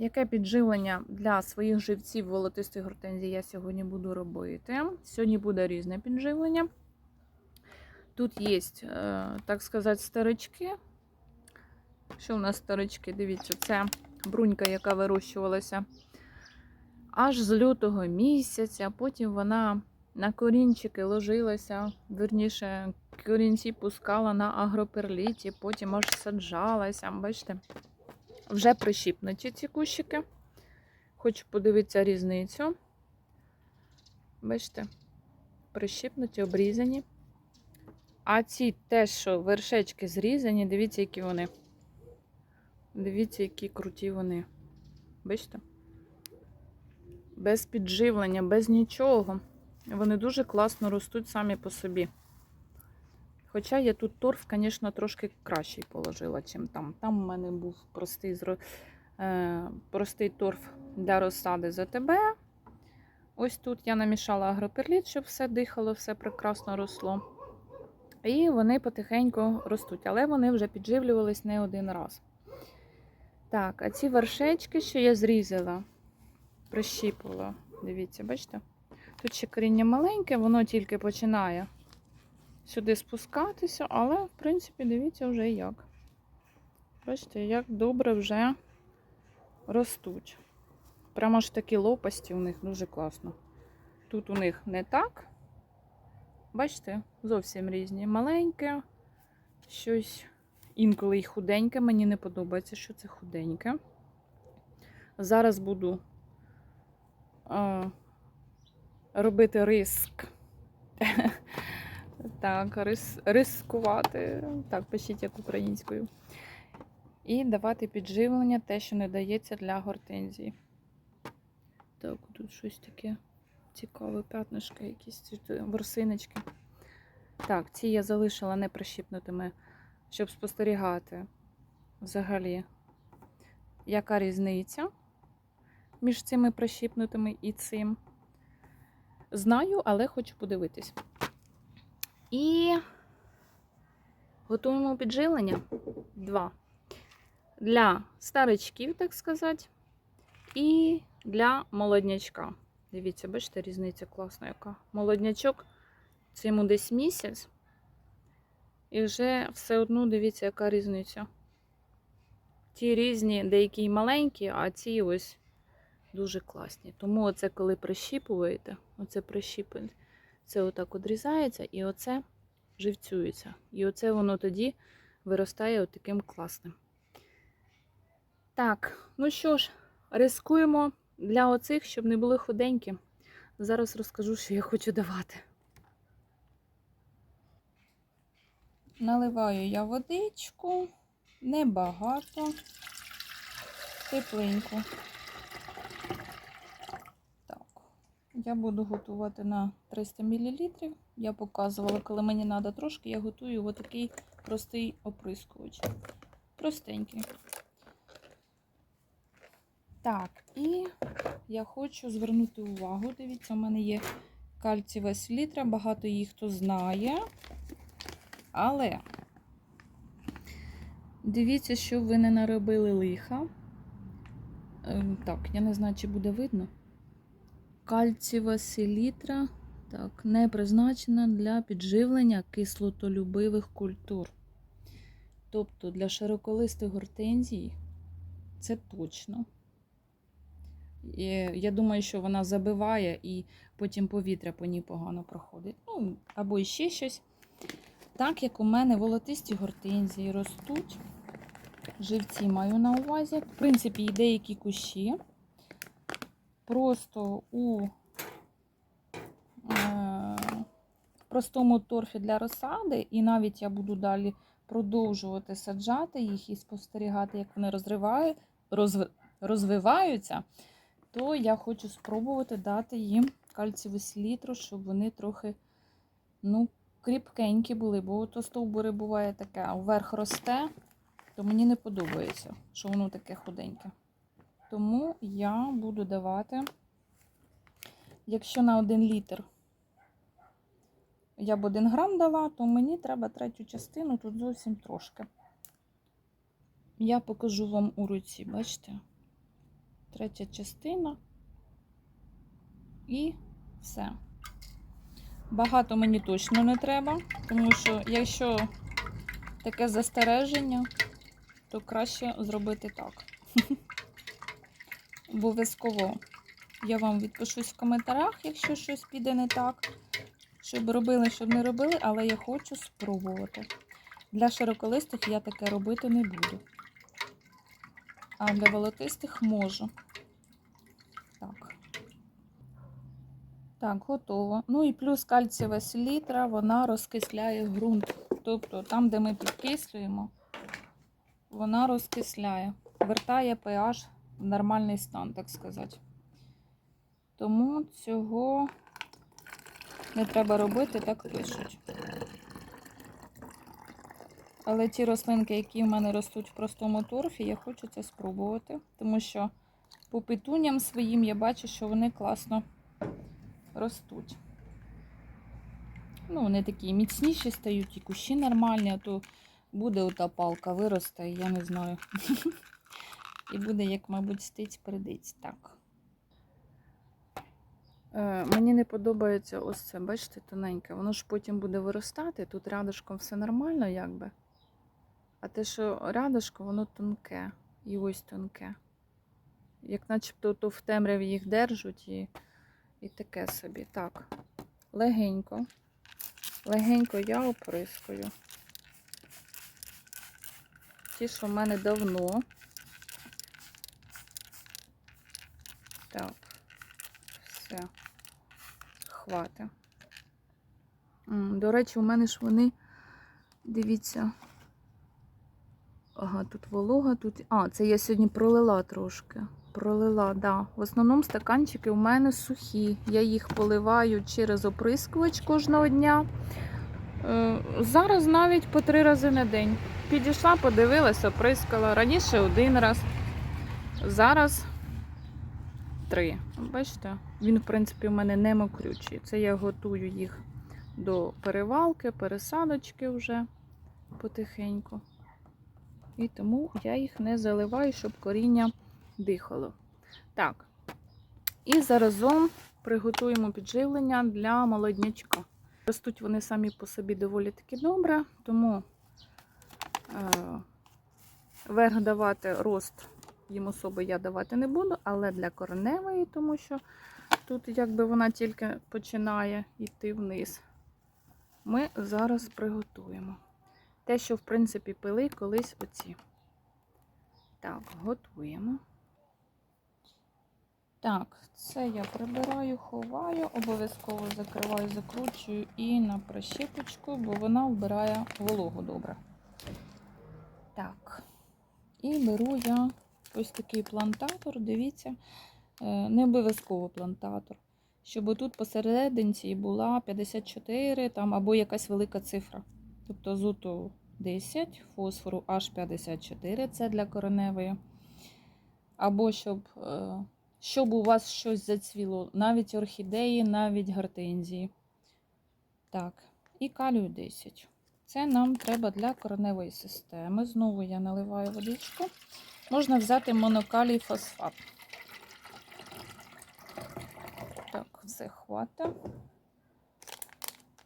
Яке підживлення для своїх живців волотистих гортензій я сьогодні буду робити? Сьогодні буде різне підживлення. Тут є, е, так сказати, старички. Що у нас старички? Дивіться, це брунька, яка вирощувалася аж з лютого місяця. Потім вона на корінчики ложилася, верніше, корінці пускала на агроперліті, потім аж саджалася. Бачите? Вже прищіпнуті ці кущики. Хочу подивитися різницю. Бачите, прищіпнуті, обрізані. А ці теж, що вершечки зрізані, дивіться, які вони. Дивіться, які круті вони. Бачите? Без підживлення, без нічого. Вони дуже класно ростуть самі по собі. Хоча я тут торф, звісно, трошки кращий положила, чим там. Там у мене був простий, е, простий торф для розсади ЗТБ. Ось тут я намішала агроперліт, щоб все дихало, все прекрасно росло. І вони потихеньку ростуть, але вони вже підживлювались не один раз. Так, а ці вершечки, що я зрізала, прищіпувала. Дивіться, бачите? Тут ще коріння маленьке, воно тільки починає сюди спускатися, але, в принципі, дивіться вже як. Бачите, як добре вже ростуть. Прямо ж такі лопасті у них дуже класно. Тут у них не так. Бачите, зовсім різні. Маленьке, щось інколи й худеньке. Мені не подобається, що це худеньке. Зараз буду а, робити риск. Так, рис, рискувати. Так, пишіть як українською. І давати підживлення те, що не дається для гортензії. Так, тут щось таке цікаве, п'ятнишки, якісь ворсиночки. Так, ці я залишила неприщіпнутими, щоб спостерігати взагалі, яка різниця між цими прищіпнутими і цим. Знаю, але хочу подивитись. І готуємо підживлення. Два. Для старичків, так сказати, і для молоднячка. Дивіться, бачите, різниця класна яка. Молоднячок це йому десь місяць. І вже все одно дивіться, яка різниця. Ті різні, деякі маленькі, а ці ось дуже класні. Тому оце, коли прищіпуєте, оце прищіпуєте, це отак одрізається і оце живцюється. І оце воно тоді виростає отаким класним. Так, ну що ж, рискуємо для оцих, щоб не були худенькі. Зараз розкажу, що я хочу давати. Наливаю я водичку, небагато, тепленьку. Так, я буду готувати на 300 мл. Я показувала, коли мені треба трошки, я готую отакий простий оприскувач. Простенький. Так, і я хочу звернути увагу. Дивіться, у мене є кальцієва селітра, багато її хто знає. Але дивіться, що ви не наробили лиха. Ем, Так, я не знаю, чи буде видно. Кальцієва селітра так, не призначена для підживлення кислотолюбивих культур. Тобто для широколистих гортензій це точно. І я думаю, що вона забиває і потім повітря по ній погано проходить. Ну, або ще щось. Так як у мене волотисті гортензії ростуть, живці маю на увазі. В принципі, і деякі кущі. Просто у е, простому торфі для розсади, і навіть я буду далі продовжувати саджати їх і спостерігати, як вони розривають, розв, розвиваються, то я хочу спробувати дати їм кальцієву селітру, щоб вони трохи, ну, кріпкенькі були, бо то стовбури буває таке, вверх росте, то мені не подобається, що воно таке худеньке. Тому я буду давати, якщо на 1 літр я б 1 грам дала, то мені треба третю частину, тут зовсім трошки. Я покажу вам у руці, бачите? третя частина. І все. Багато мені точно не треба, тому що якщо таке застереження, то краще зробити так. Обов'язково я вам відпишусь в коментарях, якщо щось піде не так. Щоб робили, щоб не робили, але я хочу спробувати. Для широколистих я таке робити не буду. А для волотистих можу. Так. Так, готово. Ну і плюс кальцієва селітра, вона розкисляє ґрунт. Тобто там, де ми підкислюємо, вона розкисляє, вертає pH нормальний стан, так сказати. Тому цього не треба робити, так пишуть. Але ті рослинки, які в мене ростуть в простому торфі, я хочу це спробувати, тому що по петуням своїм я бачу, що вони класно ростуть. Ну, вони такі міцніші стають, і кущі нормальні, а то буде ота палка, виросте, я не знаю. І буде, як, мабуть, стиць придиць. Так. Е, мені не подобається ось це, бачите, тоненьке. Воно ж потім буде виростати. Тут рядышком все нормально, якби. А те, що рядышком, воно тонке. І ось тонке. Як начебто то в темряві їх держуть і, і таке собі. Так, легенько. Легенько я оприскую. Ті, що в мене давно. Так, все. Хвати. До речі, у мене ж вони, дивіться. Ага, тут волога, тут. А, це я сьогодні пролила трошки. Пролила, да. В основному стаканчики у мене сухі. Я їх поливаю через оприскувач кожного дня. Е, Зараз навіть по три рази на день. Підійшла, подивилася, оприскала. Раніше один раз. Зараз три. Бачите, він, в принципі, у мене не мокрючий. Це я готую їх до перевалки, пересадочки вже потихеньку. І тому я їх не заливаю, щоб коріння дихало. Так. І заразом приготуємо підживлення для молоднячка. Ростуть вони самі по собі доволі таки добре, тому е, верх давати рост їм особи я давати не буду, але для кореневої, тому що тут якби вона тільки починає йти вниз, ми зараз приготуємо. Те, що, в принципі, пили колись оці. Так, готуємо. Так, це я прибираю, ховаю, обов'язково закриваю, закручую і на прищепочку, бо вона вбирає вологу добре. Так, і беру я ось такий плантатор, дивіться, е, не обов'язково плантатор. Щоб тут посерединці була 54 там, або якась велика цифра. Тобто зуту 10, фосфору аж 54 це для кореневої. Або щоб е, щоб у вас щось зацвіло, навіть орхідеї, навіть гортензії. Так, і калію 10. Це нам треба для кореневої системи. Знову я наливаю водичку. Можна взяти монокалій фосфат. Так, все хватить.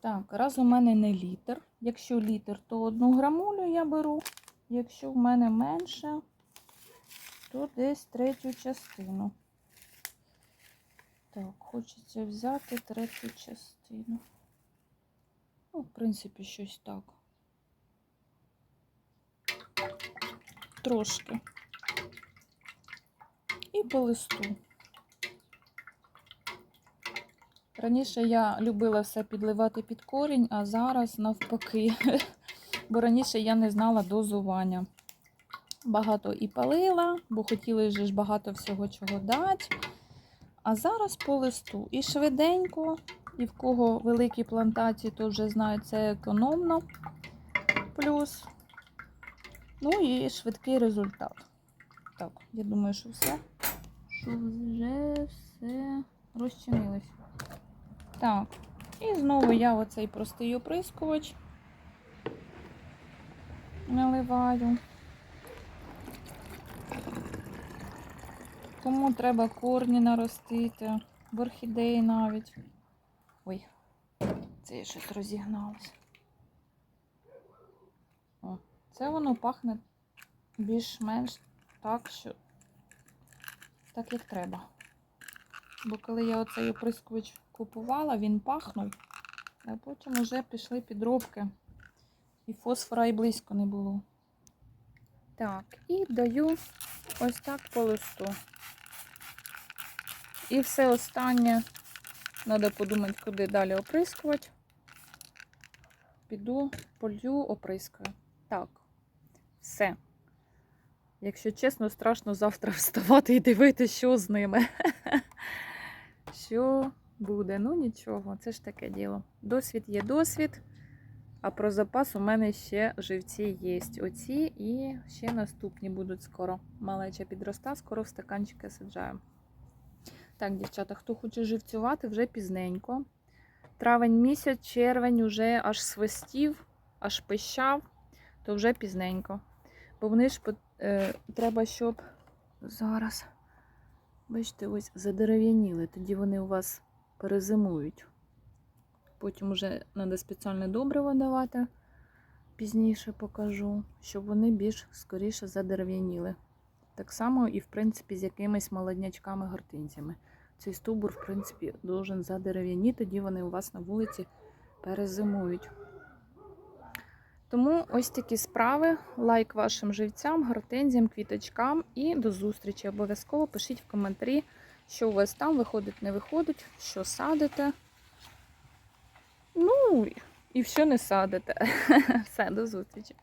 Так, раз у мене не літр. Якщо літр, то одну грамулю я беру. Якщо в мене менше, то десь третю частину. Так, хочеться взяти третю частину. Ну, в принципі, щось так. Трошки. І по листу. Раніше я любила все підливати під корінь, а зараз навпаки. Бо раніше я не знала дозування. Багато і палила, бо хотіли ж багато всього чого дати. А зараз по листу. І швиденько, і в кого великі плантації, то вже знають, це економно. Плюс. Ну і швидкий результат. Так, я думаю, що все. Що вже все розчинилось. Так, і знову я оцей простий оприскувач наливаю. Кому треба корні наростити, в орхідеї навіть. Ой, це я щось розігналось. О, це воно пахне більш-менш так, що так, як треба. Бо коли я оцей оприскувач купувала, він пахнув, а потім вже пішли підробки. І фосфора і близько не було. Так, і даю ось так по листу. І все останнє. Треба подумати, куди далі оприскувати. Піду, полью, оприскаю. Так, все. Якщо чесно, страшно завтра вставати і дивитися, що з ними. Що буде? Ну нічого, це ж таке діло. Досвід є досвід. А про запас у мене ще живці є. Оці і ще наступні будуть скоро. Малеча підроста, скоро в стаканчики саджаю. Так, дівчата, хто хоче живцювати, вже пізненько. Травень місяць, червень уже аж свистів, аж пищав, то вже пізненько. Бо вони ж е, треба, щоб зараз, бачите, ось задерев'яніли, тоді вони у вас перезимують. Потім вже треба спеціальне добриво давати, пізніше покажу, щоб вони більш скоріше задерев'яніли. Так само і, в принципі, з якимись молоднячками гортинзями. Цей стовбур, в принципі, должен задерев'яніти, тоді вони у вас на вулиці перезимують. Тому ось такі справи. Лайк вашим живцям, гортензіям, квіточкам і до зустрічі. Обов'язково пишіть в коментарі, що у вас там виходить, не виходить, що садите. Ну, і що не садите. Все, до зустрічі.